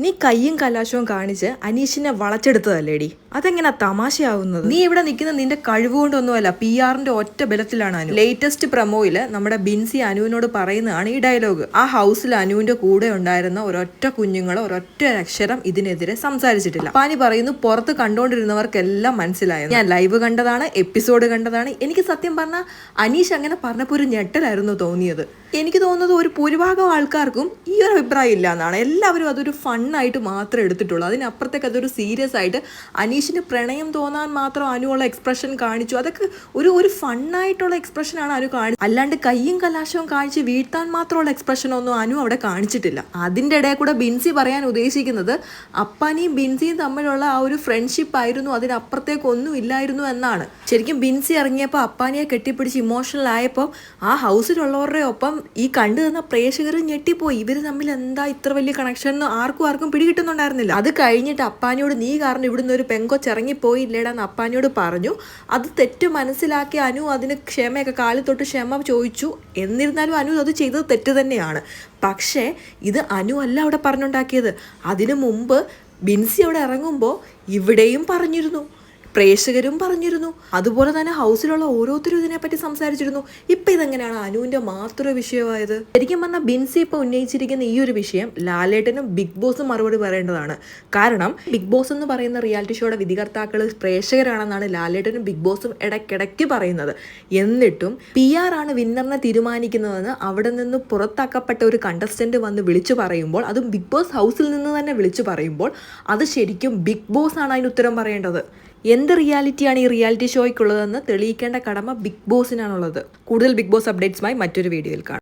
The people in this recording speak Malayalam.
നീ കയ്യും കലാശവും കാണിച്ച് അനീഷിനെ വളച്ചെടുത്തതല്ലേടി? അതെങ്ങനെ തമാശയാവുന്നത്? നീ ഇവിടെ നിൽക്കുന്ന നിന്റെ കഴിവുകൊണ്ടൊന്നുമല്ല പി ആറിന്റെ ഒറ്റ ബലത്തിലാണ് അനു. ലേറ്റസ്റ്റ് പ്രമോയിൽ നമ്മുടെ ബിൻസി അനുവിനോട് പറയുന്നതാണ് ഈ ഡയലോഗ്. ആ ഹൗസിൽ അനുവിന്റെ കൂടെ ഉണ്ടായിരുന്ന ഒരൊറ്റ കുഞ്ഞുങ്ങൾ ഒരൊറ്റ അക്ഷരം ഇതിനെതിരെ സംസാരിച്ചിട്ടില്ല. പാനി പറയുന്നു പുറത്ത് കണ്ടുകൊണ്ടിരുന്നവർക്കെല്ലാം മനസ്സിലായത് ഞാൻ ലൈവ് കണ്ടതാണ് എപ്പിസോഡ് കണ്ടതാണ്. എനിക്ക് സത്യം പറഞ്ഞാൽ അനീഷ് അങ്ങനെ പറഞ്ഞപ്പോൾ ഒരു ഞെട്ടലായിരുന്നു തോന്നിയത്. എനിക്ക് തോന്നുന്നത് ഒരു ഭൂരിഭാഗം ആൾക്കാർക്കും ഈ ഒരു അഭിപ്രായം ഇല്ല എന്നാണ് എല്ലാവരും അതൊരു ഫണ്ണായിട്ട് മാത്രമേ എടുത്തിട്ടുള്ളൂ. അതിനപ്പുറത്തേക്ക് അതൊരു സീരിയസ് ആയിട്ട് അനീഷിന് പ്രണയം തോന്നാൻ മാത്രം അനുവുള്ള എക്സ്പ്രഷൻ കാണിച്ചു. അതൊക്കെ ഒരു ഒരു ഫണ്ണായിട്ടുള്ള എക്സ്പ്രഷനാണ് അനു കാണിച്ചത് അല്ലാണ്ട് കയ്യും കലാശവും കാണിച്ച് വീഴ്ത്താൻ മാത്രമുള്ള എക്സ്പ്രഷൻ ഒന്നും അനു അവിടെ കാണിച്ചിട്ടില്ല. അതിന്റെ ഇടയിൽ കൂടെ ബിൻസി പറയാൻ ഉദ്ദേശിക്കുന്നത് അപ്പാനിയും ബിൻസിയും തമ്മിലുള്ള ആ ഒരു ഫ്രണ്ട്ഷിപ്പ് ആയിരുന്നു. അതിനപ്പുറത്തേക്കൊന്നും ഇല്ലായിരുന്നു എന്നാണ്. ശരിക്കും ബിൻസി ഇറങ്ങിയപ്പോൾ അപ്പാനിയെ കെട്ടിപ്പിടിച്ച് ഇമോഷണൽ ആയപ്പോൾ ആ ഹൗസിലുള്ളവരുടെ ഒപ്പം ഈ കണ്ടു തന്ന പ്രേക്ഷകർ ഞെട്ടിപ്പോയി. ഇവർ തമ്മിൽ എന്താ ഇത്ര വലിയ കണക്ഷൻ ആർക്കും ആർക്കും പിടികിട്ടുന്നുണ്ടായിരുന്നില്ല. അത് കഴിഞ്ഞിട്ട് അപ്പാനിയോട് നീ കാരണം ഇവിടുന്ന് ഒരു പെങ്കൊച്ചിറങ്ങിപ്പോയില്ലേടാന്ന് അപ്പാനിയോട് പറഞ്ഞു. അത് തെറ്റ് മനസ്സിലാക്കി അനു അതിന് ക്ഷമയൊക്കെ കാലിൽ തൊട്ട് ക്ഷമ ചോദിച്ചു. എന്നിരുന്നാലും അനു അത് ചെയ്തത് തെറ്റ് തന്നെയാണ്. പക്ഷേ ഇത് അനു അല്ല അവിടെ പറഞ്ഞുണ്ടാക്കിയത്. അതിനു മുമ്പ് ബിൻസി അവിടെ ഇറങ്ങുമ്പോൾ ഇവിടെയും പറഞ്ഞിരുന്നു. പ്രേക്ഷകരും പറഞ്ഞിരുന്നു. അതുപോലെ തന്നെ ഹൗസിലുള്ള ഓരോരുത്തരും ഇതിനെപ്പറ്റി സംസാരിച്ചിരുന്നു. ഇപ്പം ഇതെങ്ങനെയാണ് അനുവിന്റെ മാത്രം വിഷയമായത്? ശരിക്കും പറഞ്ഞാൽ ബിൻസി ഇപ്പോൾ ഉന്നയിച്ചിരിക്കുന്ന ഈ ഒരു വിഷയം ലാലേട്ടനും ബിഗ് ബോസും മറുപടി പറയേണ്ടതാണ്. കാരണം ബിഗ് ബോസ് എന്ന് പറയുന്ന റിയാലിറ്റി ഷോയുടെ വിധികർത്താക്കൾ പ്രേക്ഷകരാണെന്നാണ് ലാലേട്ടനും ബിഗ് ബോസും ഇടയ്ക്കിടയ്ക്ക് പറയുന്നത്. എന്നിട്ടും പി ആർ ആണ് വിന്നറിനെ തീരുമാനിക്കുന്നതെന്ന് അവിടെ നിന്ന് പുറത്താക്കപ്പെട്ട ഒരു കണ്ടസ്റ്റന്റ് വന്ന് വിളിച്ചു പറയുമ്പോൾ അതും ബിഗ് ബോസ് ഹൗസിൽ നിന്ന് തന്നെ വിളിച്ചു പറയുമ്പോൾ അത് ശരിക്കും ബിഗ് ബോസ് ആണ് അതിന് ഉത്തരം പറയേണ്ടത്. എന്ത് റിയാലിറ്റിയാണ് ഈ റിയാലിറ്റി ഷോയ്ക്കുള്ളതെന്ന് തെളിയിക്കേണ്ട കടമ ബിഗ് ബോസിനാണുള്ളത്. കൂടുതൽ ബിഗ് ബോസ് അപ്ഡേറ്റ്സുമായി മറ്റൊരു വീഡിയോയിൽ കാണാം.